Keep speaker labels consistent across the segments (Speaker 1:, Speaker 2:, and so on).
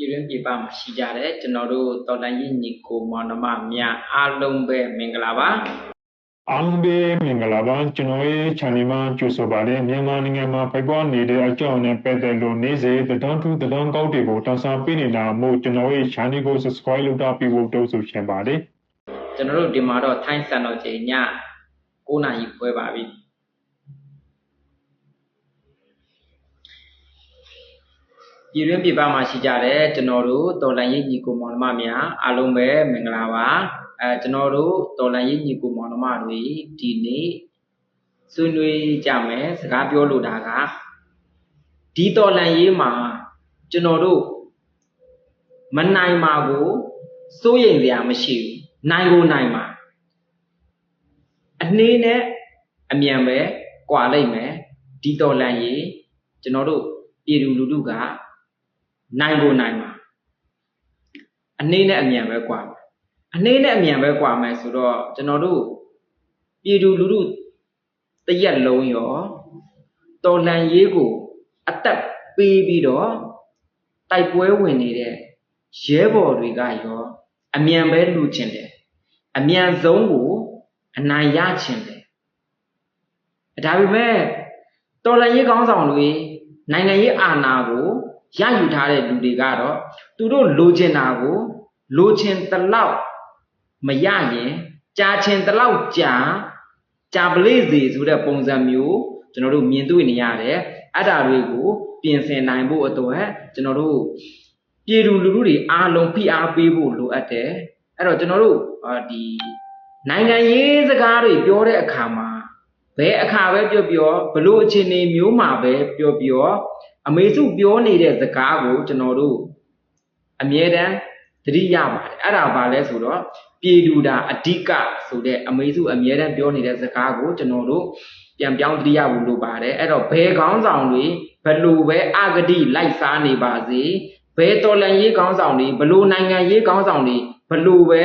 Speaker 1: ပြည်တွင်းပြည်ပမှာရှိကြတဲ့ကျွန်တော်တို့တော်တန်ကြီးညီကိုမောင်နှမများအားလုံးပဲမင်္ဂလာပါ
Speaker 2: အားလုံးပဲမင်္ဂလာပါကျွန်တော်ရဲ့ channel မှာကြိုဆိုပါတယ်မြန်မာနိုင်ငံမှာဖိုက်ပေါ်နေတဲ့အကြောင်းနဲ့ပတ်သက်လို့နေ့စဉ်တဒန်းတူတဒန်းကောက်တွေကိုတောင်းစားပေးနေတာမို့ကျွန်တော်ရဲ့ channel ကို subscribe လုပ်တာပြီးဖို့တောင်းဆိုချင်ပါတယ်
Speaker 1: ကျွန်တော်တို့ဒီမှာတော့ထိုင်းစံတော်ချိန်ည9နာရီခွဲပါပြီ ပြည်တွင်းပြည်ပမှာရှိကြတဲ့ကျွန်တော်တို့တော်လန်ရေးညီကိုမောင်နှမများအားလုံးပဲမင်္ဂလာပါအဲကျွန်တော်တို့တော်လန်ရေးညီကိုမောင်နှမတွေဒီနေ့ဆွေးနွေးကြမယ်စကားပြောလိုတာကဒီတော်လန်ရေးမှာကျွန်တော်တို့မနိုင်ပါကိုစိုးရိမ်စရာမရှိဘူးနိုင်ကိုနိုင်ပါအနှေးနဲ့အမြန်ပဲကွာလိုက်မယ်ဒီတော်လန်ရေးကျွန်တော်တို့ပြည်သူလူထုက နိုင်ကိုနိုင်ပါအနှေးနဲ့အမြန်ပဲကွာမယ်အနှေးနဲ့အမြန်ပဲကွာမယ်ဆိုတော့ကျွန်တော်တို့ပြည်သူလူထုတရက်လုံးရောတော်လန်ရေးကိုအသက်ပေးပြီးတော့တိုက်ပွဲဝင်နေတဲ့ရဲဘော်တွေကရောအမြန်ပဲလူချင်တယ်အမြန်ဆုံးကိုအနိုင်ရချင်တယ်ဒါပေမဲ့တော်လန်ရေးကောင်းဆောင်တွေနိုင်ငံရေးအာဏာကို ရယူထားတဲ့လူတွေကတော့သူတို့လိုချင်တာကိုလိုချင်တလောက်မရရင်ကြာချင်တလောက်ကြာကြာပလေစီဆိုတဲ့ပုံစံမျိုးကျွန်တော်တို့မြင်တွေ့နေရတယ်အဲ့ဒါတွေကိုပြင်ဆင်နိုင်ဖို့အတွက်ကျွန်တော်တို့ပြည်သူလူထုတွေအားလုံးဖိအားပေးဖို့လိုအပ်တယ်အဲ့တော့ကျွန်တော်တို့ဒီနိုင်ငံရေးစကားတွေပြောတဲ့အခါမှာဘယ်အခါပဲပြောပြောဘလို့အခြေအနေမျိုးမှာပဲပြောပြော အမေစုပြောနေတဲ့စကားကိုကျွန်တော်တို့အမြဲတမ်းသတိရပါတယ်အဲ့ဒါဘာလဲဆိုတော့ပြည်သူတာအဓိကဆိုတဲ့အမေစုအမြဲတမ်းပြောနေတဲ့စကားကိုကျွန်တော်တို့ပြန်ပြောင်းသတိရဖို့လိုပါတယ်အဲ့တော့ဘယ်ကောင်းဆောင်တွေဘလို့ပဲအဂတိလိုက်စားနေပါစေဘယ်တော်လန်ရေးကောင်းဆောင်တွေဘလို့နိုင်ငံရေးကောင်းဆောင်တွေဘလို့ပဲ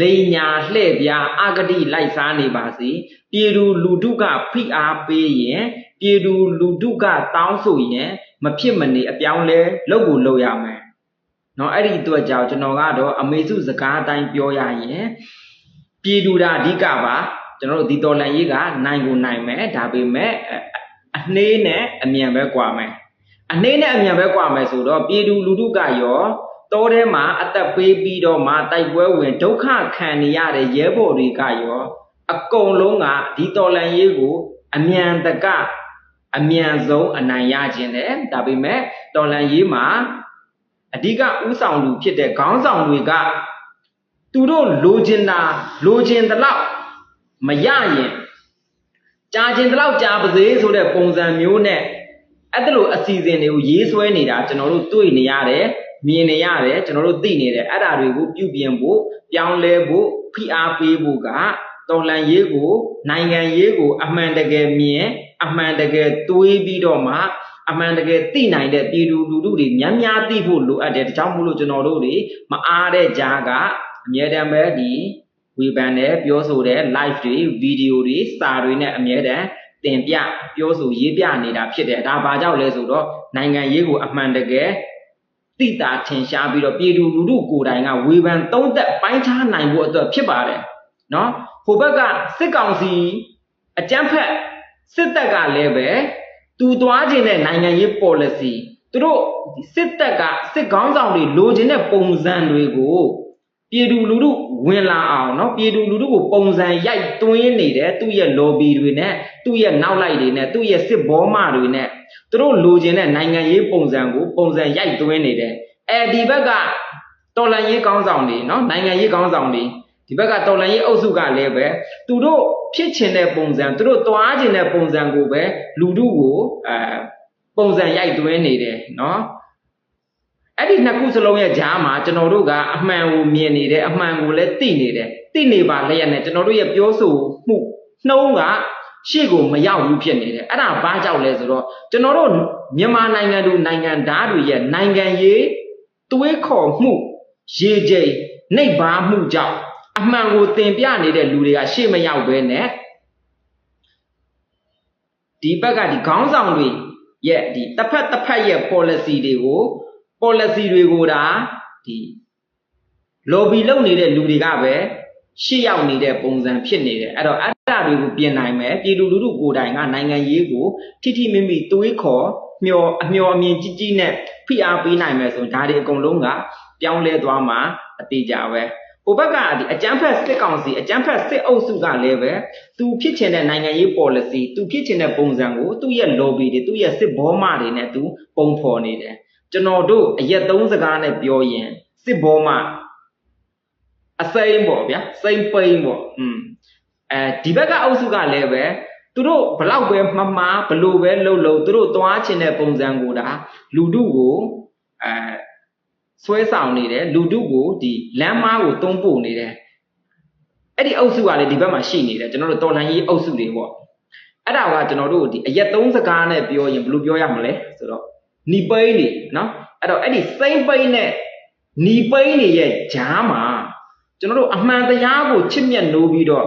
Speaker 1: လိန်ညာလှဲ့ပြားအဂတိလိုက်စားနေပါစေပြည်သူလူထုကဖိအားပေးရင် ပြည်သူလူထုကတောင်းဆိုရင်မဖြစ်မနေအပြောင်းလဲလုပ်ကိုလုပ်ရမယ်။နော်အဲ့ဒီအတွက်ကြောင့်ကျွန်တော်ကတော့အမေစုစကားအတိုင်းပြောရရင်ပြည်သူတာအဓိကပါကျွန်တော်တို့ဒီတော်လန်ရေးကနိုင်ကိုနိုင်မယ်ဒါပေမဲ့အနှေးနဲ့အမြန်ပဲကွာမယ်။အနှေးနဲ့အမြန်ပဲကွာမယ်ဆိုတော့ပြည်သူလူထုကရောတောထဲမှာအသက်ပေးပြီးတော့မှတိုက်ပွဲဝင်ဒုက္ခခံနေရတဲ့ရဲဘော်တွေကရောအကုန်လုံးကဒီတော်လန်ရေးကိုအမြန်တက အမြန်ဆုံးအနိုင်ရခြင်းတယ်ဒါပေမဲ့တော်လန်ရေးမှာအဓိကဥဆောင်လူဖြစ်တဲ့ခေါင်းဆောင်တွေကသူတို့လိုချင်တာလိုချင်တလောက်မရရင်ကြားချင်တလောက်ကြားပါစေဆိုတဲ့ပုံစံမျိုးနဲ့အဲ့ဒါလိုအစီအစဉ်တွေကိုရေးဆွဲနေတာကျွန်တော်တို့တွေ့နေရတယ်မြင်နေရတယ်ကျွန်တော်တို့သိနေတယ်အဲ့ဒါတွေကိုပြုပြင်ဖို့ပြောင်းလဲဖို့ဖိအားပေးဖို့ကတော်လန်ရေးကိုနိုင်ငံရေးကိုအမှန်တကယ်မြင် အမှန်တကယ်တွေးပြီးတော့မှအမှန်တကယ်သိနိုင်တဲ့ပြည်သူလူထုတွေများများသိဖို့လိုအပ်တယ်ဒါကြောင့်မို့လို့ကျွန်တော်တို့တွေမအားတဲ့ကြားကအမြဲတမ်းပဲဒီဝေဖန်တဲ့ပြောဆိုတဲ့ live တွေ video တွေစာတွေနဲ့အမြဲတမ်းတင်ပြပြောဆိုရေးပြနေတာဖြစ်တယ်ဒါဘာကြောင့်လဲဆိုတော့နိုင်ငံရေးကိုအမှန်တကယ်တိတာထင်ရှားပြီးတော့ပြည်သူလူထုကိုယ်တိုင်ကဝေဖန်သုံးသက်ပိုင်းခြားနိုင်ဖို့အတွက်ဖြစ်ပါတယ်နော်ဟိုဘက်ကစစ်ကောင်စီအကြမ်းဖက် စစ်တပ်ကလည်းပဲသူသွားခြင်းတဲ့နိုင်ငံရေး policy သူတို့စစ်တပ်ကစစ်ကောင်းဆောင်တွေလိုချင်တဲ့ပုံစံတွေကိုပြည်သူလူထုဝင်လာအောင်เนาะပြည်သူလူထုကိုပုံစံရိုက်သွင်းနေတဲ့သူ့ရဲ့ lobby တွေနဲ့သူ့ရဲ့နောက်လိုက်တွေနဲ့သူ့ရဲ့စစ်ဘောမတွေနဲ့သူတို့လိုချင်တဲ့နိုင်ငံရေးပုံစံကိုပုံစံရိုက်သွင်းနေတယ်အဲဒီဘက်ကတော်လန်ရေးကောင်းဆောင်တွေเนาะနိုင်ငံရေးကောင်းဆောင်တွေ ဒီဘက်ကတော်လန်ရေးအုပ်စုကလည်းပဲသူတို့ဖြစ်ချင်တဲ့ပုံစံသူတို့သွားချင်တဲ့ပုံစံကိုပဲလူတို့ကိုအဲပုံစံရိုက်သွင်းနေတယ်နော်အဲ့ဒီနှစ်ခုစလုံးရဲ့ကြားမှာကျွန်တော်တို့ကအမှန်ကိုမြင်နေတယ်အမှန်ကိုလည်းသိနေတယ်သိနေပါလျက်နဲ့ကျွန်တော်တို့ရဲ့ပြောဆိုမှုနှုံးကရှေ့ကိုမရောက်ဘူးဖြစ်နေတယ်အဲ့ဒါဘာကြောင့်လဲဆိုတော့ကျွန်တော်တို့မြန်မာနိုင်ငံသူနိုင်ငံသားတွေရဲ့နိုင်ငံရေးသွေးခေါ်မှုရေကြိမ်နှိပ်ပါမှုကြောင့် အမှန်ကိုသင်ပြနေတဲ့လူတွေကရှေ့မရောက်ဘဲနဲ့ဒီဘက်ကဒီခေါင်းဆောင်တွေရဲ့ဒီတစ်ဖက်တစ်ဖက်ရဲ့ policy တွေကို policy တွေကိုဒါဒီ lobby လုပ်နေတဲ့လူတွေကပဲရှေ့ရောက်နေတဲ့ပုံစံဖြစ်နေတယ်အဲ့တော့အဲ့ဒါတွေကိုပြင်နိုင်မယ်ပြည်သူလူထုကိုယ်တိုင်ကနိုင်ငံရေးကိုထိထိမိမိတွေးခေါ်မျောအမျောအမြင်ကြီးကြီးနဲ့ဖိအားပေးနိုင်မယ်ဆိုရင်ဒါတွေအကုန်လုံးကပြောင်းလဲသွားမှာအတိအကျပဲ ဟိုဘက်ကဒီအကြမ်းဖက်စစ်ကောင်စီအကြမ်းဖက်စစ်အုပ်စုကလည်းပဲသူဖြစ်ချင်တဲ့နိုင်ငံရေး policy သူဖြစ်ချင်တဲ့ပုံစံကိုသူ့ရဲ့ lobby တွေသူ့ရဲ့စစ်ဘောမတွေနဲ့သူပုံဖော်နေတယ်ကျွန်တော်တို့အရက်သုံးစကားနဲ့ပြောရင်စစ်ဘောမအစိမ့်ပေါ့ဗျာစိမ့်ပိန်ပေါ့อืมအဲဒီဘက်ကအုပ်စုကလည်းပဲသူတို့ဘလောက်ပဲမမှားဘလို့ပဲလှုပ်လှုပ်သူတို့သွားချင်တဲ့ပုံစံကိုဒါလူတုကိုအဲ ဆွဲဆောင်နေတယ်လူတုကိုဒီလမ်းမားကိုတုံးပို့နေတယ်အဲ့ဒီအုပ်စုကလည်းဒီဘက်မှာရှိနေတယ်ကျွန်တော်တို့တော်လှန်ရေးအုပ်စုတွေပေါ့အဲ့ဒါကကျွန်တော်တို့ဒီအရက်သုံးစကားနဲ့ပြောရင်ဘယ်လိုပြောရမလဲဆိုတော့နီပိန်းနေနော်အဲ့တော့အဲ့ဒီစိမ့်ပိန်းနဲ့နီပိန်းနေရဲ့ဂျားမှာကျွန်တော်တို့အမှန်တရားကိုချစ်မြတ်နိုးပြီးတော့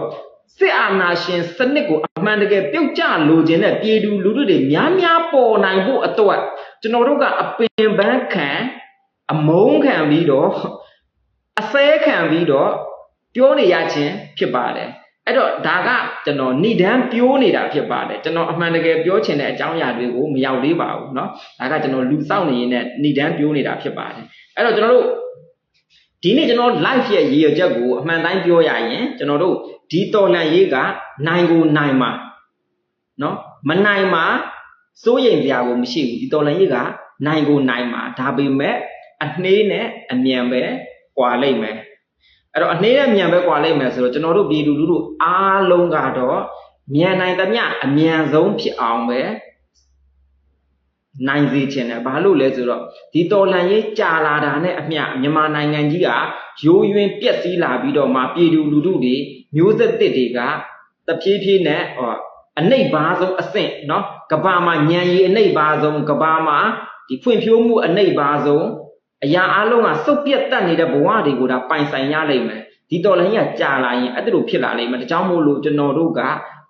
Speaker 1: စစ်အာဏာရှင်စနစ်ကိုအမှန်တကယ်ပြုတ်ကျလိုချင်တဲ့ပြည်သူလူထုတွေများများပေါ်နိုင်ဖို့အတွက်ကျွန်တော်တို့ကအပင်ပန်းခံ အမုန်းခံပြီးတော့အစဲခံပြီးတော့ပြောနေရခြင်းဖြစ်ပါတယ်အဲ့တော့ဒါကကျွန်တော်ဏိဒန်းပြောနေတာဖြစ်ပါတယ်ကျွန်တော်အမှန်တကယ်ပြောချင်တဲ့အကြောင်းအရာတွေကိုမရောက်သေးပါဘူးเนาะဒါကကျွန်တော်လူစောင့်နေရင်နဲ့ဏိဒန်းပြောနေတာဖြစ်ပါတယ်အဲ့တော့ကျွန်တော်တို့ဒီနေ့ကျွန်တော် live ရဲ့ရည်ရွယ်ချက်ကိုအမှန်တိုင်းပြောရရင်ကျွန်တော်တို့ဒီတော်လန်ရေးကနိုင်ကိုနိုင်မှာနော်မနိုင်မှာစိုးရိမ်စရာကိုမရှိဘူးဒီတော်လန်ရေးကနိုင်ကိုနိုင်မှာဒါပေမဲ့ အနှေးနဲ့အမြန်ပဲကွာလိမ့်မယ်အဲ့တော့အနှေးနဲ့မြန်ပဲကွာလိမ့်မယ်ဆိုတော့ကျွန်တော်တို့ပြည်သူလူထုအားလုံးကတော့မြန်နိုင်သမျှအမြန်ဆုံးဖြစ်အောင်ပဲနိုင်စေချင်တယ်ဘာလို့လဲဆိုတော့ဒီတော်လှန်ရေးကြာလာတာနဲ့အမျှမြန်မာနိုင်ငံကြီးကရိုးရွင်ပြက်စီးလာပြီးတော့မှပြည်သူလူထုတွေမျိုးဆက်တစ်တွေကတဖြည်းဖြည်းနဲ့ဟောအနှိပ်ပါဆုံးအဆင့်เนาะကဘာမှာညံရီအနှိပ်ပါဆုံးကဘာမှာဒီဖွံ့ဖြိုးမှုအနှိပ်ပါဆုံး အရာအလုံးကစုပ်ပြတ်တက်နေတဲ့ဘဝတွေကိုဒါပိုင်ဆိုင်ရလိမ့်မယ်ဒီတော်လှန်ရေးကကြာလာရင်အဲ့ဒါလိုဖြစ်လာလိမ့်မယ်ဒါကြောင့်မို့လို့ကျွန်တော်တို့က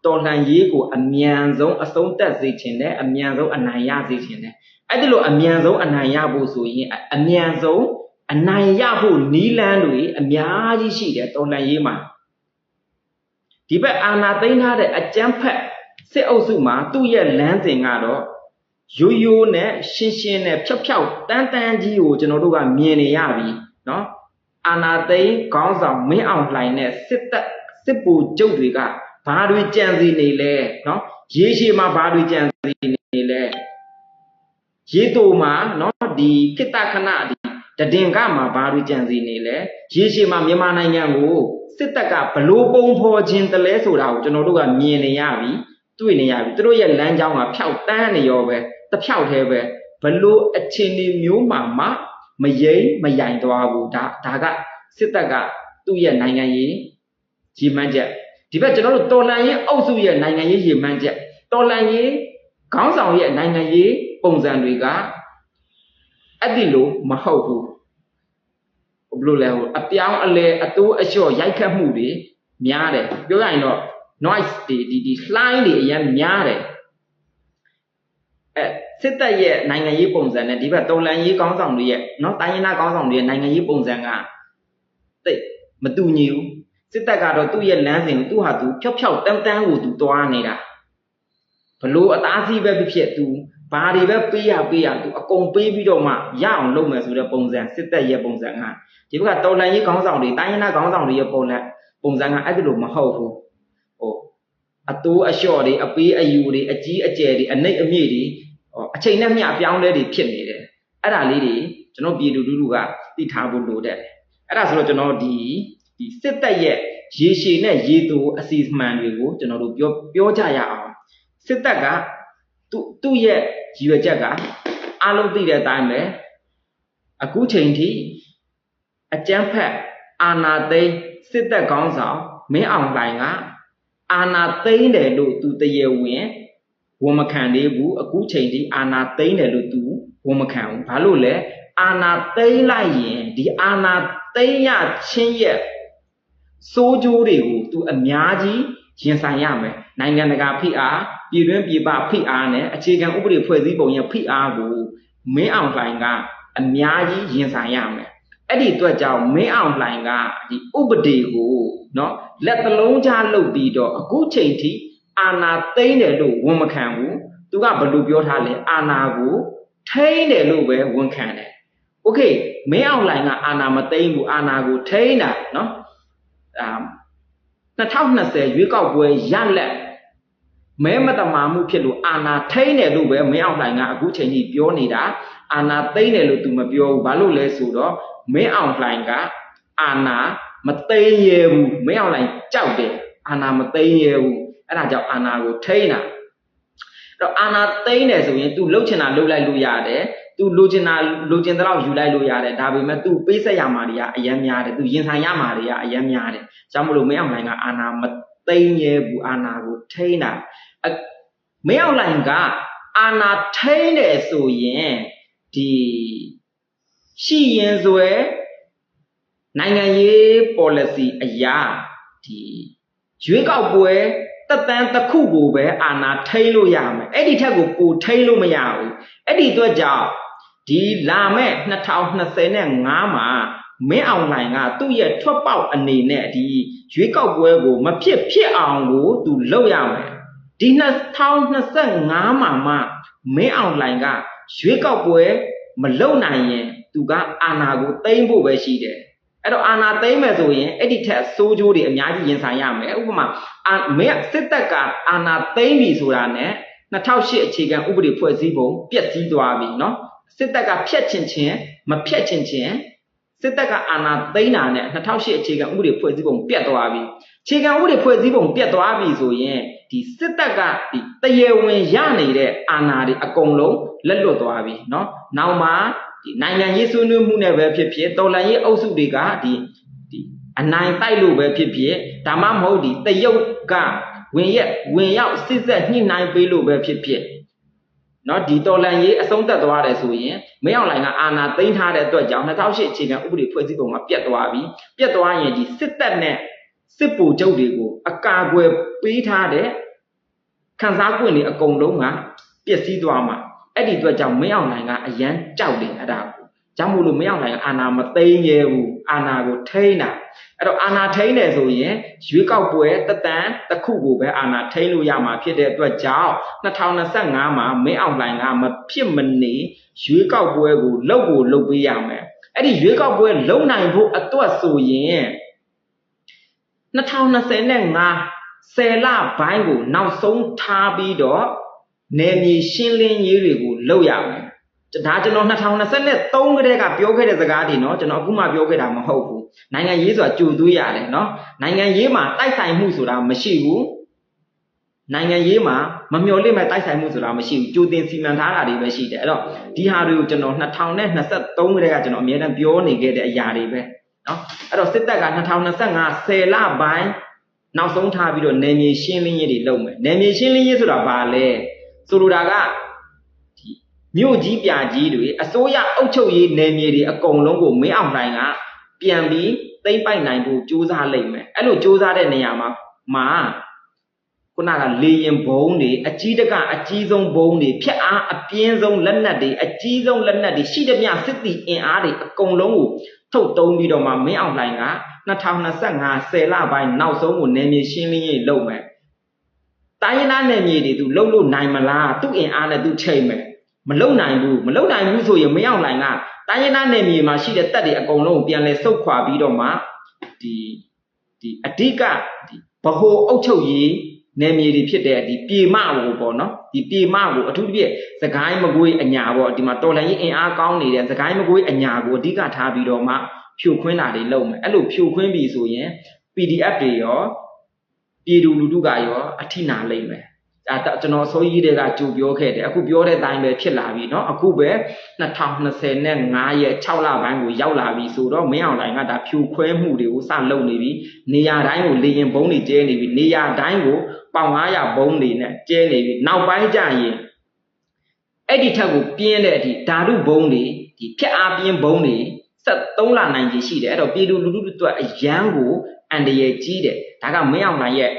Speaker 1: တော်လှန်ရေးကိုအမြန်ဆုံးအဆုံးသတ်စေချင်တယ်အမြန်ဆုံးအနိုင်ရစေချင်တယ်အဲ့ဒီလိုအမြန်ဆုံးအနိုင်ရဖို့ဆိုရင်အမြန်ဆုံးအနိုင်ရဖို့နီးလန်းတွေအများကြီးရှိတယ်တော်လှန်ရေးမှာဒီဘက်အာဏာသိမ်းထားတဲ့အကြမ်းဖက်စစ်အုပ်စုမှာသူ့ရဲ့လမ်းစဉ်ကတော့ ရိုးရိုးနဲ့ရှင်းရှင်းနဲ့ဖြောက်ဖြောက်တန်းတန်းကြီးကိုကျွန်တော်တို့ကမြင်နေရပြီနော်အာနာသိန်းခေါင်းဆောင်မင်းအောင်လှိုင်နဲ့စစ်သက်စစ်ပူကျုပ်တွေကဘာတွေကြံစီနေလဲနော်ရေရှည်မှာဘာတွေကြံစီနေလဲရေတူမှာနော်ဒီကိတ္တခဏဒီတဒင်ကမှာဘာတွေကြံစီနေလဲရေရှည်မှာမြန်မာနိုင်ငံကိုစစ်တပ်ကဘလို့ပုံဖော်ခြင်းတလဲဆိုတာကိုကျွန်တော်တို့ကမြင်နေရပြီ။ တွေ့နေရပြီသူတို့ရဲ့လမ်းကြောင်းကဖြောက်တန်းနေရောပဲတဖြောက်သေးပဲဘလို့အခြေအနေမျိုးမှမမယိမ့်မယိုင်သွားဘူးဒါဒါကစစ်တပ်ကသူ့ရဲ့နိုင်ငံရေးကြီးမှန်းချက်ဒီဘက်ကျွန်တော်တို့တော်လန်ရေးအုပ်စုရဲ့နိုင်ငံရေးရည်မှန်းချက်တော်လန်ရေးခေါင်းဆောင်ရဲ့နိုင်ငံရေးပုံစံတွေကအဲ့ဒီလိုမဟုတ်ဘူးဘလို့လဲဟိုအပြောင်းအလဲအတိုးအလျှော့ရိုက်ခတ်မှုတွေများတယ်ပြောရရင်တော့ noise တွေဒီဒီ slide တွေအရင်များတယ်အဲစစ်တပ်ရဲ့နိုင်ငံရေးပုံစံနဲ့ဒီဘက်တော်လန်ရေးကောင်းဆောင်တွေရဲ့နော်တိုင်းရင်းသားကောင်းဆောင်တွေရဲ့နိုင်ငံရေးပုံစံကတိတ်မတူညီဘူးစစ်တပ်ကတော့သူ့ရဲ့လမ်းစဉ်ကိုသူ့ဟာသူဖြောက်ဖြောက်တန်းတန်းကိုသူတွားနေတာဘလို့အသားစီးပဲဖြစ်ဖြစ်သူဘာတွေပဲပေးရပေးရသူအကုန်ပေးပြီးတော့မှရအောင်လုပ်မယ်ဆိုတဲ့ပုံစံစစ်တပ်ရဲ့ပုံစံကဒီဘက်ကတော်လန်ရေးကောင်းဆောင်တွေတိုင်းရင်းသားကောင်းဆောင်တွေရဲ့ပုံစံပုံစံကအဲ့ဒီလိုမဟုတ်ဘူး အတိုးအလျှော့တွေအပေးအယူတွေအကြီးအကျယ်တွေအနှိတ်အမြင့်တွေအချိန်နဲ့မျှအပြောင်းလဲတွေဖြစ်နေတယ်အဲ့ဒါလေးတွေကျွန်တော်ပြည်သူလူထုကသိထားဖို့လိုတယ်အဲ့ဒါဆိုတော့ကျွန်တော်ဒီဒီစစ်တပ်ရဲ့ရေရှည်နဲ့ရေတူအစီအမံတွေကိုကျွန်တော်တို့ပြောပြောကြရအောင်စစ်တပ်ကသူ့သူ့ရဲ့ရည်ရွယ်ချက်ကအားလုံးသိတဲ့အတိုင်းပဲအခုချိန်ထိအကြမ်းဖက်အာဏာသိမ်းစစ်တပ်ကောင်းဆောင်မင်းအောင်လှိုင်က အာဏာသိမ်းတယ်လို့သူတရေဝင်ဝန်မခံသေးဘူးအခုချိန်ထိအာဏာသိမ်းတယ်လို့သူဝန်မခံဘူးဘာလို့လဲအာဏာသိမ်းလိုက်ရင်ဒီအာဏာသိမ်းရချင်းရဲ့စိုးကြိုးတွေကိုသူအများကြီးရင်ဆိုင်ရမယ်နိုင်ငံတကာဖိအားပြည်တွင်းပြည်ပဖိအားနဲ့အခြေခံဥပဒေဖွဲ့စည်းပုံရဲ့ဖိအားကိုမင်းအောင်လှိုင်ကအများကြီးရင်ဆိုင်ရမယ် အဲ့ဒီအတွက်ကြောင့်မင်းအောင်လှိုင်ကဒီဥပဒေကိုနော်လက်သလုံးချလုပ်ပြီးတော့အခုချိန်ထိအာဏာသိမ်းတယ်လို့ဝန်မခံဘူးသူကဘယ်လိုပြောထားလဲအာဏာကိုထိန်းတယ်လို့ပဲဝန်ခံတယ်โอเคမင်းအောင်လှိုင်ကအာဏာမသိမ်းဘူးအာဏာကိုထိန်းတာနော်အာ2020ရွေးကောက်ပွဲရလက်မဲမတမာမှုဖြစ်လို့အာဏာထိန်းတယ်လို့ပဲမင်းအောင်လှိုင်ကအခုချိန်ကြီးပြောနေတာအာဏာသိမ်းတယ်လို့ तू မပြောဘူးဘာလို့လဲဆိုတော့ မင်းအောင်လှိုင်ကအာဏာမသိမ်းရဘူးမင်းအောင်လှိုင်ကြောက်တယ်အာဏာမသိမ်းရဘူးအဲ့ဒါကြောင့်အာဏာကိုထိန်းတာအဲ့တော့အာဏာသိမ်းတယ်ဆိုရင် तू လှုပ်ချင်တာလှုပ်လိုက်လို့ရတယ်သူလိုချင်တာလိုချင်တဲ့လောက်ယူလိုက်လို့ရတယ်ဒါပေမဲ့သူပေးဆက်ရမှာတွေကအယမ်းများတယ်သူရင်ဆိုင်ရမှာတွေကအယမ်းများတယ်ကြောင့်မလို့မင်းအောင်လှိုင်ကအာနာမသိမ်းရဲဘူးအာနာကိုထိန်းတာမင်းအောင်လှိုင်ကအာနာထိန်းတယ်ဆိုရင်ဒီ ရှိရင်စွဲနိုင်ငံရေး policy အရာဒီရွေးကောက်ပွဲတက်တန်းတစ်ခုကိုပဲအာဏာထိန်းလို့ရမယ်အဲ့ဒီထက်ကိုပိုထိန်းလို့မရဘူးအဲ့ဒီအတွက်ကြောင့်ဒီလာမဲ့2025မှာမင်းအောင်လှိုင်ကသူ့ရဲ့ထွက်ပေါက်အနေနဲ့ဒီရွေးကောက်ပွဲကိုမဖြစ်ဖြစ်အောင်ကိုသူလုပ်ရမယ်ဒီ2025မှာမှမင်းအောင်လှိုင်ကရွေးကောက်ပွဲမလုပ်နိုင်ရင် သူကအာဏာကိုသိမ်းဖို့ပဲရှိတယ်အဲ့တော့အာဏာသိမ်းမယ်ဆိုရင်အဲ့ဒီထက်စိုးကျိုးတွေအများကြီးရင်ဆိုင်ရမယ်ဥပမာအာမင်းစစ်တပ်ကအာဏာသိမ်းပြီဆိုတာနဲ့2008အခြေခံဥပဒေဖွဲ့စည်းပုံပြည့်စည်သွားပြီเนาะစစ်တပ်ကဖျက်ချင်ချင်းမဖျက်ချင်ချင်းစစ်တပ်ကအာဏာသိမ်းတာနဲ့2008အခြေခံဥပဒေဖွဲ့စည်းပုံပြတ်သွားပြီအခြေခံဥပဒေဖွဲ့စည်းပုံပြတ်သွားပြီဆိုရင်ဒီစစ်တပ်ကဒီတရေဝင်ရနေတဲ့အာဏာတွေအကုန်လုံးလက်လွတ်သွားပြီเนาะနောက်မှာ ဒီနိုင်ငံရေးဆွေးနွေးမှုနဲ့ပဲဖြစ်ဖြစ်တော်လှန်ရေးအုပ်စုတွေကဒီဒီအနိုင်တိုက်လို့ပဲဖြစ်ဖြစ်ဒါမှမဟုတ်ဒီတရုတ်ကဝင်ရက်ဝင်ရောက်စစ်ဆက်ညှိနှိုင်းပေးလို့ပဲဖြစ်ဖြစ်နော်ဒီတော်လန်ရေးအဆုံးသက်သွားတယ်ဆိုရင်မင်းအောင်လှိုင်ကအာဏာသိမ်းထားတဲ့အတွက်ကြောင့်2008အခြေခံဥပဒေဖွဲ့စည်းပုံမှာပြတ်သွားပြီပြတ်သွားရင်ဒီစစ်တပ်နဲ့စစ်ဗိုလ်ချုပ်တွေကိုအကာအကွယ်ပေးထားတဲ့ခန်းစား권တွေအကုန်လုံးကပျက်စီးသွားမှာ အဲ့ဒီအတွက်ကြောင့်မင်းအောင်လှိုင်ကအရန်ကြောက်တယ်အဲ့ဒါကိုကြောင့်မို့လို့မင်းအောင်လှိုင်ကအာဏာမသိမ်းရဲဘူးအာဏာကိုထိန်းတာအဲ့တော့အာဏာထိန်းတယ်ဆိုရင်ရွေးကောက်ပွဲတတန်တစ်ခုကိုပဲအာဏာထိန်းလို့ရမှာဖြစ်တဲ့အတွက်ကြောင့်2025မှာမင်းအောင်လှိုင်ကမဖြစ်မနေရွေးကောက်ပွဲကိုလှုပ်ကိုလှုပ်ပေးရမယ်အဲ့ဒီရွေးကောက်ပွဲလုံနိုင်ဖို့အတွက်ဆိုရင်2025 10လပိုင်းကိုနောက်ဆုံးထားပြီးတော့ နယ်မြေရှင်းလင်းရေးတွေကိုလုပ်ရမယ်ဒါကျွန်တော်2023ကတည်းကပြောခဲ့တဲ့စကားတွေเนาะကျွန်တော်အခုမှပြောခဲ့တာမဟုတ်ဘူးနိုင်ငံရေးဆိုတာကြိုသွေးရတယ်เนาะနိုင်ငံရေးမှာတိုက်ဆိုင်မှုဆိုတာမရှိဘူးနိုင်ငံရေးမှာမမျှော်လင့်မဲ့တိုက်ဆိုင်မှုဆိုတာမရှိဘူးကြိုတင်စီမံထားတာတွေပဲရှိတယ်အဲ့တော့ဒီဟာတွေကိုကျွန်တော်2023ကတည်းကကျွန်တော်အများအားပြောနေခဲ့တဲ့အရာတွေပဲเนาะအဲ့တော့စစ်တပ်က2025 10လပိုင်းနောက်ဆုံးထားပြီးတော့နယ်မြေရှင်းလင်းရေးတွေလုပ်မယ်နယ်မြေရှင်းလင်းရေးဆိုတာဘာလဲ ဆိုလိုတာကဒီမြို့ကြီးပြကြီးတွေအစိုးရအုပ်ချုပ်ရေးနယ်မြေတွေအကုန်လုံးကိုမင်းအောင်လှိုင်ကပြန်ပြီးသိမ့်ပိုက်နိုင်ဖို့ကြိုးစားလိုက်မယ်အဲ့လိုကြိုးစားတဲ့နေရာမှာမှာခုနကလေရင်ဘုံတွေအကြီးတကအကြီးဆုံးဘုံတွေဖြက်အားအပြင်းဆုံးလက်နက်တွေအကြီးဆုံးလက်နက်တွေရှိသမျှစစ်တီအင်အားတွေအကုန်လုံးကိုထုတ်တုံးပြီးတော့မှမင်းအောင်လှိုင်က2025 10လပိုင်းနောက်ဆုံးကိုနယ်မြေရှင်းလင်းရေးလုပ်မယ် တိုင်းရင်းသားနယ်မြေတွေသူလှုပ်လို့နိုင်မလားသူ့အင်အားနဲ့သူချိန်မယ်မလုံနိုင်ဘူးမလုံနိုင်ဘူးဆိုရင်မရောက်နိုင်ကတိုင်းရင်းသားနယ်မြေမှာရှိတဲ့တပ်တွေအကုန်လုံးပြန်လဲစုတ်ခွာပြီးတော့မှဒီဒီအဓိကဒီဗဟိုအုပ်ချုပ်ရေးနယ်မြေတွေဖြစ်တဲ့ဒီပြေမကိုပေါ့နော်ဒီပြေမကိုအထူးသဖြင့်စကိုင်းမကွေးအညာပေါ့ဒီမှာတော်လိုင်းရင်အင်အားကောင်းနေတဲ့စကိုင်းမကွေးအညာကိုအဓိကထားပြီးတော့မှဖြိုခွင်းတာတွေလုပ်မယ်အဲ့လိုဖြိုခွင်းပြီဆိုရင် PDF တွေရော ပြည်သူလူထုကရောအထိနာလိမ့်မယ်အဲကျွန်တော်ဆိုကြီးတွေကကြိုပြောခဲ့တယ်အခုပြောတဲ့အတိုင်းပဲဖြစ်လာပြီเนาะအခုပဲ2025ရဲ့6လပိုင်းကိုရောက်လာပြီဆိုတော့မင်းအောင်လိုင်ကဒါဖြူခွဲမှုတွေကိုစလုပ်နေပြီနေရာတိုင်းကိုလေရင်ဘုံတွေကျဲနေပြီနေရာတိုင်းကိုပေါင်900ဘုံတွေနဲ့ကျဲနေပြီနောက်ပိုင်းကျရင်အဲ့ဒီထက်ကိုပြင်းတဲ့အထိဓာတုဘုံတွေဒီဖြက်အားပြင်းဘုံတွေ73လနိုင်ကြီးရှိတယ်အဲ့တော့ပြည်သူလူထုတို့အရန်ကို အန်တရယ်ကြီးတယ်ဒါကမင်းအောင်နိုင်ရဲ့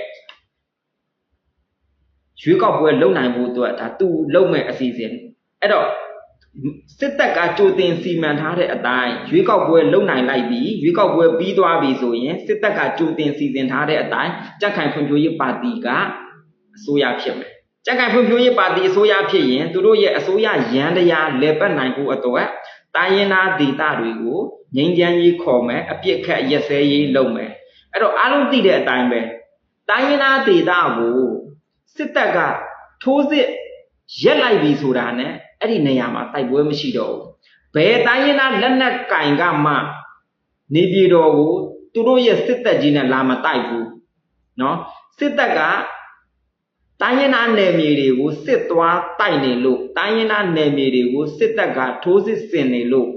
Speaker 1: ရွေးကောက်ပွဲလုံနိုင်ဖို့အတွက်ဒါသူလုံမဲ့အစီအစဉ်အဲ့တော့စစ်တပ်ကကြိုတင်စီမံထားတဲ့အတိုင်းရွေးကောက်ပွဲလုပ်နိုင်လိုက်ပြီးရွေးကောက်ပွဲပြီးသွားပြီဆိုရင်စစ်တပ်ကကြိုတင်စီစဉ်ထားတဲ့အတိုင်းကြက်ခိုင်ဖွံ့ဖြိုးရေးပါတီကအစိုးရဖြစ်မယ်ကြက်ခိုင်ဖွံ့ဖြိုးရေးပါတီအစိုးရဖြစ်ရင်သူတို့ရဲ့အစိုးရရန်တရားလေပတ်နိုင်ဖို့အတွက်တိုင်းရင်းသားဒေသတွေကိုငြိမ်းချမ်းရေးခေါ်မယ်အပြစ်ခတ်ရက်စဲရေးလုပ်မယ် အဲ့တော့အားလုံးသိတဲ့အတိုင်းပဲတိုင်းရင်းသားဒေသကိုစစ်တပ်ကထိုးစစ်ရက်လိုက်ပြီဆိုတာနဲ့အဲ့ဒီနေရာမှာတိုက်ပွဲမရှိတော့ဘူးဘယ်တိုင်းရင်းသားလက်နက်ကင်ကမှနေပြည်တော်ကိုသူတို့ရဲ့စစ်တပ်ကြီးနဲ့လာမတိုက်ဘူးနော်စစ်တပ်ကတိုင်းရင်းသားနယ်မြေတွေကိုစစ်သွားတိုက်နေလို့တိုင်းရင်းသားနယ်မြေတွေကိုစစ်တပ်ကထိုးစစ်ဆင်နေလို့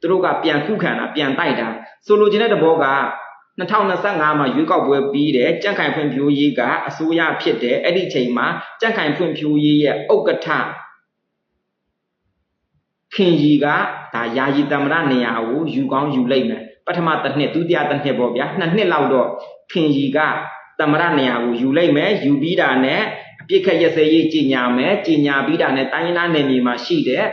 Speaker 1: သူတို့ကပြန်ခုခံတာပြန်တိုက်တာဆိုလိုချင်တဲ့သဘောက 2025မှာရွေးကောက်ပွဲပြီးတယ်ကြံ့ခိုင်ဖွံ့ဖြိုးရေးကအစိုးရဖြစ်တယ်အဲ့ဒီချိန်မှာကြံ့ခိုင်ဖွံ့ဖြိုးရေးရဲ့ဥက္ကဋ္ဌခင်ကြီးကဒါယာယီတမရနေရာကိုယူကောင်းယူလိုက်မယ်ပထမတစ်နှစ်ဒုတိယတစ်နှစ်ပေါ့ဗျာနှစ်နှစ်လောက်တော့ခင်ကြီးကတမရနေရာကိုယူလိုက်မယ်ယူပြီးတာနဲ့အပြစ်ခက်ရက်စဲရေးကြီးညာမယ်ကြီးညာပြီးတာနဲ့တိုင်းရင်းသားနယ်မြေမှာရှိတဲ့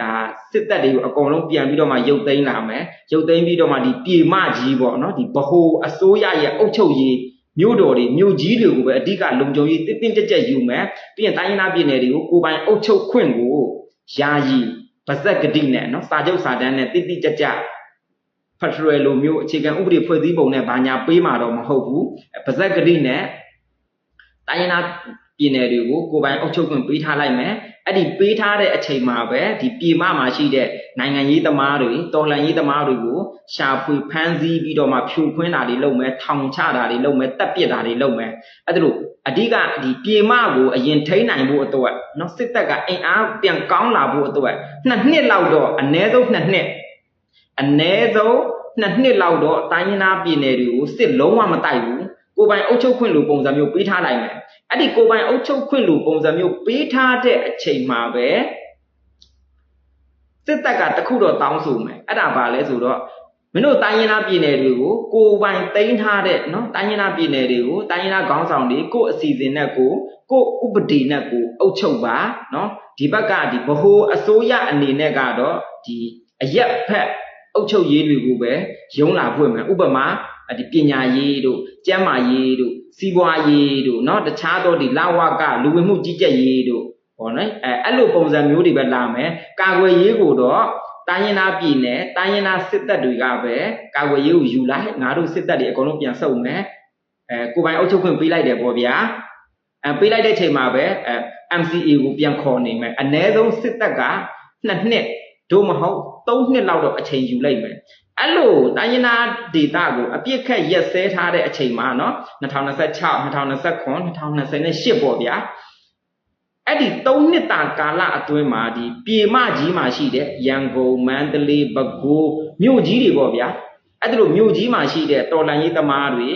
Speaker 1: ဒါစစ်တပ်တွေကိုအကုန်လုံးပြန်ပြီးတော့မှရုပ်သိမ်းလာမယ်ရုပ်သိမ်းပြီးတော့မှဒီပြေမကြီးပေါ့နော်ဒီဗဟိုအစိုးရရဲ့အုပ်ချုပ်ရေးမြို့တော်တွေမြို့ကြီးတွေကိုပဲအဓိကလုံခြုံရေးတင်းတင်းကြပ်ကြပ်ယူမယ်ပြီးရင်တိုင်းရင်းသားပြည်နယ်တွေကိုကိုယ်ပိုင်အုပ်ချုပ်ခွင့်ကိုယာယီဗဇက်ကတိနဲ့နော်စာချုပ်စာတမ်းနဲ့တိတိကျကျဖက်ဒရယ်လိုမျိုးအခြေခံဥပဒေဖွဲ့စည်းပုံနဲ့ဘာညာပေးမှာတော့မဟုတ်ဘူးဗဇက်ကတိနဲ့တိုင်းရင်းသား ပြည်နယ်တွေကိုကိုပိုင်အုပ်ချုပ်ခွင့်ပေးထားလိုက်မယ်အဲ့ဒီပေးထားတဲ့အချိန်မှာပဲဒီပြည်မမှာရှိတဲ့နိုင်ငံရေးသမားတွေတော်လှန်ရေးသမားတွေကိုရှာဖွေဖမ်းဆီးပြီးတော့မှဖြိုခွင်းတာတွေလုပ်မယ်ထောင်ချတာတွေလုပ်မယ်တပ်ပစ်တာတွေလုပ်မယ်အဲ့ဒါလို့အဓိကဒီပြည်မကိုအရင်ထိန်းနိုင်ဖို့အတွက်နော်စစ်တပ်ကအင်အားပြန်ကောင်းလာဖို့အတွက်နှစ်နှစ်လောက်တော့အနည်းဆုံးနှစ်နှစ်အနည်းဆုံးနှစ်နှစ်လောက်တော့တိုင်းရင်းသားပြည်နယ်တွေကိုစစ်လုံးဝမတိုက်ဘူး ကိုပိုင်အုပ်ချုပ်ခွင့်လိုပုံစံမျိုးပေးထားနိုင်မယ်အဲ့ဒီကိုပိုင်အုပ်ချုပ်ခွင့်လိုပုံစံမျိုးပေးထားတဲ့အချိန်မှာပဲစစ်တပ်ကတခုတော့တောင်းဆိုမယ်အဲ့ဒါဘာလဲဆိုတော့မင်းတို့တိုင်းရင်းသားပြည်နယ်တွေကိုကိုပိုင်တိန်းထားတဲ့နော်တိုင်းရင်းသားပြည်နယ်တွေကိုတိုင်းရင်းသားခေါင်းဆောင်တွေကိုအစီအစဉ်နဲ့ကိုကိုဥပဒေနဲ့ကိုအုပ်ချုပ်ပါနော်ဒီဘက်ကဒီဗဟိုအစိုးရအနေနဲ့ကတော့ဒီအရက်ဖက်အုပ်ချုပ်ရေးတွေကိုပဲရုံးလာဖွင့်မယ်ဥပမာ ဒီပညာရေးတို့ကျန်းမာရေးတို့စီးပွားရေးတို့เนาะတခြားသောဒီလာဝကလူဝင်မှုကြီးကြပ်ရေးတို့ဟောနော်အဲအဲ့လိုပုံစံမျိုးတွေပဲလာမယ်ကာကွယ်ရေးကိုတော့တိုင်းရင်းသားပြည်နယ်တိုင်းရင်းသားစစ်တပ်တွေကပဲကာကွယ်ရေးကိုယူလိုက်ငါတို့စစ်တပ်တွေအကုန်လုံးပြန်ဆုတ်မယ်အဲကိုပိုင်အုပ်ချုပ်ခွင့်ပေးလိုက်တယ်ပေါ့ဗျာအဲပေးလိုက်တဲ့ချိန်မှာပဲအဲ MCA ကိုပြန်ခေါ်နေမယ်အ ਨੇ ဆုံးစစ်တပ်ကနှစ်နှစ်တို့မဟုတ်သုံးနှစ်လောက်တော့အချိန်ယူလိုက်မယ် အဲ့လိုတိုင်းရင်းသားဒေတာကိုအပြစ်ခက်ရက်စဲထားတဲ့အချိန်မှာနော်2026 2029 2028ပေါ့ဗျာအဲ့ဒီ၃နှစ်တာကာလအတွင်းမှာဒီပြေမကြီးမှာရှိတဲ့ရန်ကုန်မန္တလေးပဲခူးမြို့ကြီးတွေပေါ့ဗျာအဲ့ဒီလိုမြို့ကြီးမှာရှိတဲ့တော်လန်ရေးသမားတွေ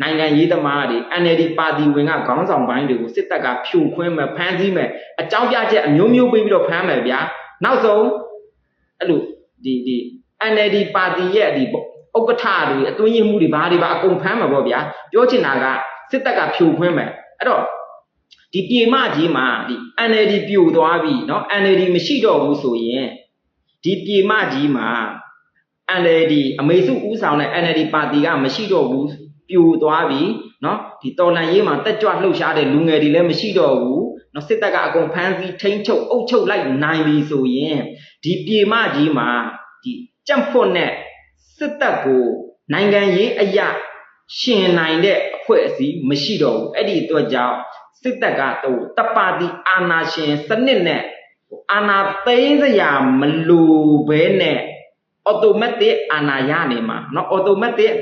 Speaker 1: နိုင်ငံရေးသမားတွေ NLD ပါတီဝင်ကခေါင်းဆောင်ပိုင်းတွေကိုစစ်တပ်ကဖြိုခွင်းမယ်ဖမ်းဆီးမယ်အကြောင်းပြချက်အမျိုးမျိုးပေးပြီးတော့ဖမ်းမယ်ဗျာနောက်ဆုံးအဲ့လိုဒီဒီ NLD ပါတီရဲ့ဒီဥက္ကဋ္ဌတွေအတွင်းရင်မှုတွေဘာတွေပါအကုန်ဖမ်းမှာပေါ့ဗျာပြောချင်တာကစစ်တပ်ကဖြိုခွင်းမယ်အဲ့တော့ဒီပြေမကြီးမှာဒီ NLD ပြိုသွားပြီเนาะ NLD မရှိတော့ဘူးဆိုရင်ဒီပြေမကြီးမှာ NLD အမေစုဦးဆောင်တဲ့ NLD ပါတီကမရှိတော့ဘူးပြိုသွားပြီเนาะဒီတော်လန်ရေးမှာတက်ကြွလှုပ်ရှားတဲ့လူငယ်တွေလည်းမရှိတော့ဘူးเนาะစစ်တပ်ကအကုန်ဖမ်းဆီးထိန်းချုပ်အုပ်ချုပ်လိုက်နိုင်ပြီဆိုရင်ဒီပြေမကြီးမှာဒီ ကြက်ဖွတ်နဲ့စစ်တပ်ကိုနိုင်ငံရေးအရာရှင်နိုင်တဲ့အဖွဲ့အစည်းမရှိတော့ဘူးအဲ့ဒီအတွက်ကြောင့်စစ်တပ်ကတော့တပါတိအာနာရှင်စနစ်နဲ့အာနာသိမ်းစရာမလိုဘဲနဲ့ automatic အာနာရနေမှာเนาะ automatic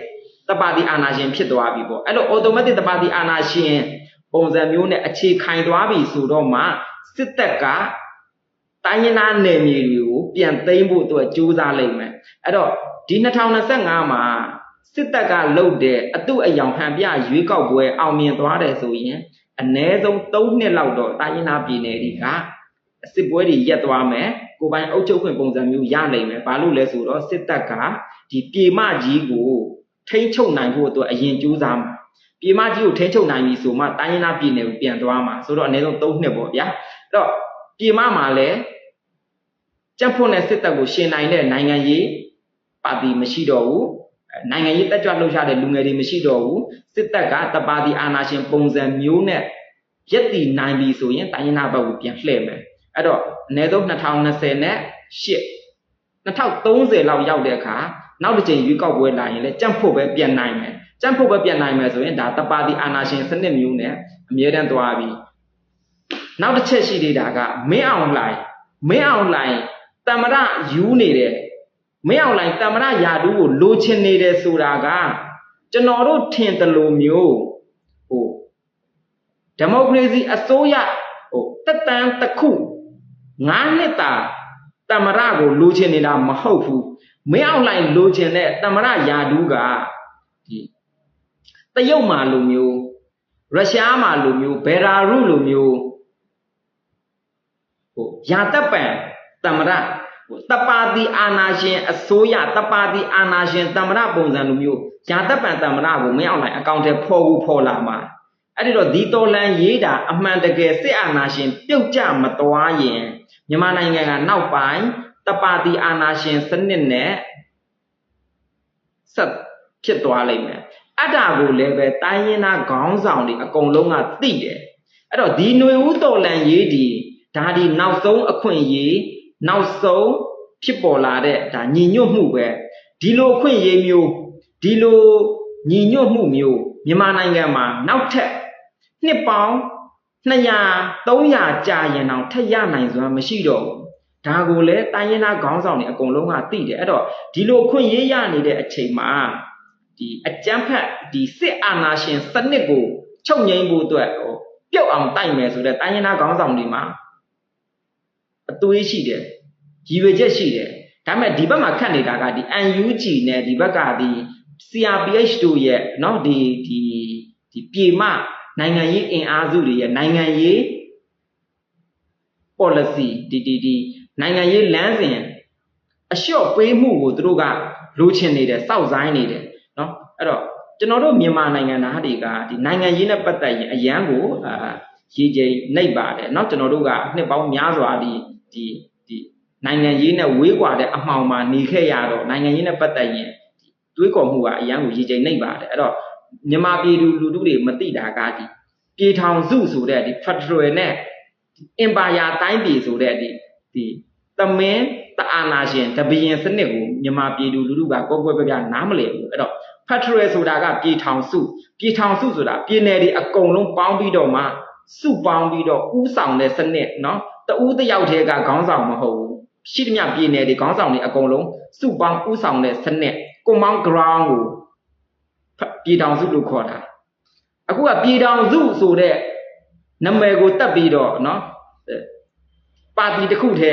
Speaker 1: တပါတိအာနာရှင်ဖြစ်သွားပြီပေါ့အဲ့လို automatic တပါတိအာနာရှင်ပုံစံမျိုးနဲ့အခြေခိုင်သွားပြီဆိုတော့မှစစ်တပ်က တိုင်းရင်းသားနယ်မြေတွေကိုပြန်သိမ်းဖို့အတွက်ကြိုးစားလိုက်မယ်အဲ့တော့ဒီ2025မှာစစ်တပ်ကလှုပ်တဲ့အတုအယောင်ဟန်ပြရွေးကောက်ပွဲအောင်မြင်သွားတယ်ဆိုရင်အ ਨੇ ဆုံး3နှစ်လောက်တော့တိုင်းရင်းသားပြည်နယ်တွေကစစ်ပွဲတွေရက်သွားမယ်ကိုပိုင်အုပ်ချုပ်ခွင့်ပုံစံမျိုးရနိုင်မယ်ဘာလို့လဲဆိုတော့စစ်တပ်ကဒီပြေမကြီးကိုထိမ့်ချုပ်နိုင်ဖို့အတွက်အရင်ကြိုးစားမှာပြေမကြီးကိုထိမ့်ချုပ်နိုင်ပြီဆိုမှတိုင်းရင်းသားပြည်နယ်ကိုပြန်သွားမှာဆိုတော့အနည်းဆုံး3နှစ်ပေါ့ဗျာအဲ့တော့ပြေမမှာလည်း ကြက်ဖို့နဲ့စစ်တပ်ကိုရှင်နိုင်တဲ့နိုင်ငံရေးပါတီမရှိတော့ဘူးအဲနိုင်ငံရေးတက်ကြွလှုပ်ရှားတဲ့လူငယ်တွေမရှိတော့ဘူးစစ်တပ်ကတပါတီအာဏာရှင်ပုံစံမျိုးနဲ့ရက်တည်နိုင်ပြီဆိုရင်တိုင်းရင်းသားဘက်ကိုပြန်လှည့်မယ်အဲ့တော့အနည်းဆုံး2020နဲ့8 2030လောက်ရောက်တဲ့အခါနောက်တစ်ချိန်ရွေးကောက်ပွဲလာရင်လည်းကြက်ဖို့ပဲပြန်နိုင်မယ်ကြက်ဖို့ပဲပြန်နိုင်မယ်ဆိုရင်ဒါတပါတီအာဏာရှင်စနစ်မျိုးနဲ့အမြဲတမ်းသွားပြီနောက်တစ်ချက်ရှိသေးတာကမင်းအောင်လှိုင်မင်းအောင်လှိုင် တမရယူနေတယ်မင်းအောင်လှိုင်တမရယာတူးကိုလိုချင်နေတယ်ဆိုတာကကျွန်တော်တို့ထင်တယ်လို့မျိုးဟိုဒီမိုကရေစီအစိုးရဟိုတက်တန်းတစ်ခု9နှစ်တာတမရကိုလိုချင်နေတာမဟုတ်ဘူးမင်းအောင်လှိုင်လိုချင်တဲ့တမရယာတူးကဒီတရုတ်မှာလိုမျိုးရုရှားမှာလိုမျိုးဘယ်လာရုလိုမျိုးဟိုယာတက်ပံတမရဟို တပါတိအာနာရှင်အစိုးရတပါတိအာနာရှင်တမရပုံစံလိုမျိုးယာတက်ပံတမရကိုမင်းအောင်လှိုင်အကောင့်ထဲဖော်ဘူးဖော်လာမှာအဲ့ဒီတော့ဒီတော်လန်ရေးတာအမှန်တကယ်စစ်အာဏာရှင်ပြုတ်ကျမသွားရင်မြန်မာနိုင်ငံကနောက်ပိုင်းတပါတိအာဏာရှင်စနစ်နဲ့ဆက်ဖြစ်သွားလိမ့်မယ်အတ္တကိုလည်းပဲတိုင်းရင်းသားခေါင်းဆောင်တွေအကုန်လုံးကသိတယ်အဲ့တော့ဒီຫນွေဦးတော်လန်ရေးဒီဒါဒီနောက်ဆုံးအခွင့်အရေး နောက်ဆုံးဖြစ်ပေါ်လာတဲ့ဒါညီညွတ်မှုပဲဒီလိုအခွင့်အရေးမျိုးဒီလိုညီညွတ်မှုမျိုးမြန်မာနိုင်ငံမှာနောက်ထပ်နှစ်ပေါင်း200 300ကြာရင်တော့ထက်ရနိုင်စွမ်းမရှိတော့ဘူးဒါကိုလည်းတိုင်းရင်းသားခေါင်းဆောင်တွေအကုန်လုံးကသိတယ်အဲ့တော့ဒီလိုအခွင့်အရေးရနေတဲ့အချိန်မှာဒီအကြမ်းဖက်ဒီစစ်အာဏာရှင်စနစ်ကိုချုပ်ငြိမ်းဖို့အတွက်ဟိုပြုတ်အောင်တိုက်မယ်ဆိုတဲ့တိုင်းရင်းသားခေါင်းဆောင်တွေမှာ အသွေးရှိတယ်ရည်ရွယ်ချက်ရှိတယ်ဒါပေမဲ့ဒီဘက်မှာခတ်နေတာကဒီ UNG နဲ့ဒီဘက်ကဒီ CRPH တို့ရဲ့เนาะဒီဒီဒီပြေမနိုင်ငံရေးအင်အားစုတွေရဲ့နိုင်ငံရေး policy ဒီဒီဒီနိုင်ငံရေးလမ်းစဉ်အလျှော့ပေးမှုကိုသူတို့ကလိုချင်နေတယ်စောက်ဆိုင်နေတယ်เนาะအဲ့တော့ကျွန်တော်တို့မြန်မာနိုင်ငံသားတွေကဒီနိုင်ငံရေးနဲ့ပတ်သက်ရင်အရန်ကိုအာရည်ကြည်နှိပ်ပါတယ်เนาะကျွန်တော်တို့ကနှစ်ပေါင်းများစွာဒီ ဒီဒီနိုင်ငံရေးနဲ့ဝေးကွာတဲ့အမှောင်မှာနေခဲ့ရတော့နိုင်ငံရေးနဲ့ပတ်သက်ရင်တွေးခေါ်မှုကအရန်ကိုရည်ကြည်နှိပ်ပါတယ်အဲ့တော့မြန်မာပြည်သူလူထုတွေမသိတာကဒီပြည်ထောင်စုဆိုတဲ့ဒီ federal နဲ့ empire တိုင်းပြည်ဆိုတဲ့ဒီဒီသမင်းတအာနာရှင်တပရင်စနစ်ကိုမြန်မာပြည်သူလူထုကကိုယ်ကွယ်ပြပြနားမလည်ဘူးအဲ့တော့ federal ဆိုတာကပြည်ထောင်စုပြည်ထောင်စုဆိုတာပြည်နယ်တွေအကုန်လုံးပေါင်းပြီးတော့မှစုပေါင်းပြီးတော့ဥဆောင်တဲ့စနစ်เนาะ တူးတယောက်တည်းကခေါင်းဆောင်မဟုတ်ဘူးရှိသမျှပြည်နယ်တွေခေါင်းဆောင်တွေအကုန်လုံးစုပေါင်းဥဆောင်တဲ့စနစ် common ground ကိုပြည်ထောင်စုလို့ခေါ်တာအခုကပြည်ထောင်စုဆိုတဲ့နာမည်ကိုတတ်ပြီးတော့နော်ပါတီတစ်ခုထဲ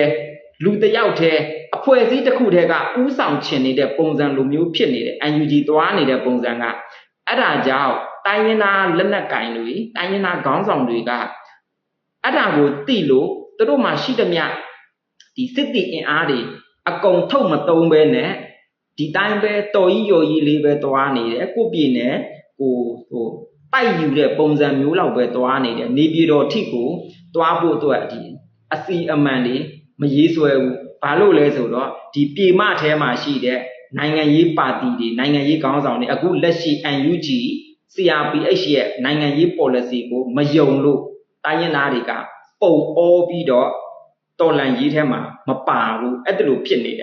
Speaker 1: လူတစ်ယောက်ထဲအဖွဲ့အစည်းတစ်ခုထဲကဥဆောင်ချင်နေတဲ့ပုံစံလိုမျိုးဖြစ်နေတယ် UNG သွားနေတဲ့ပုံစံကအဲ့ဒါကြောင့်တိုင်းရင်းသားလက်နက်ကင်တွေတိုင်းရင်းသားခေါင်းဆောင်တွေကအဲ့ဒါကိုသိလို့ သူတို့မှရှိသမျှဒီစစ်တီအင်အားတွေအကုန်ထုတ်မသုံးပဲနဲ့ဒီတိုင်းပဲတော်ကြီးရော်ကြီးလေးပဲသွားနေတယ်ကိုပြည်နယ်ကိုဟိုတိုက်ယူတဲ့ပုံစံမျိုးလောက်ပဲသွားနေတယ်နေပြည်တော်ထိကိုသွားဖို့အတွက်ဒီအစီအမံတွေမရေးဆွဲဘူးဘာလို့လဲဆိုတော့ဒီပြေမထဲမှာရှိတဲ့နိုင်ငံရေးပါတီတွေနိုင်ငံရေးခေါင်းဆောင်တွေအခုလက်ရှိ UNG CRPH ရဲ့နိုင်ငံရေး policy ကိုမယုံလို့တိုင်းရင်းသားတွေက ပုံအောပြီးတော့တော်လန်ရေးထဲမှာမပါဘူးအဲ့ဒါလိုဖြစ်နေတယ်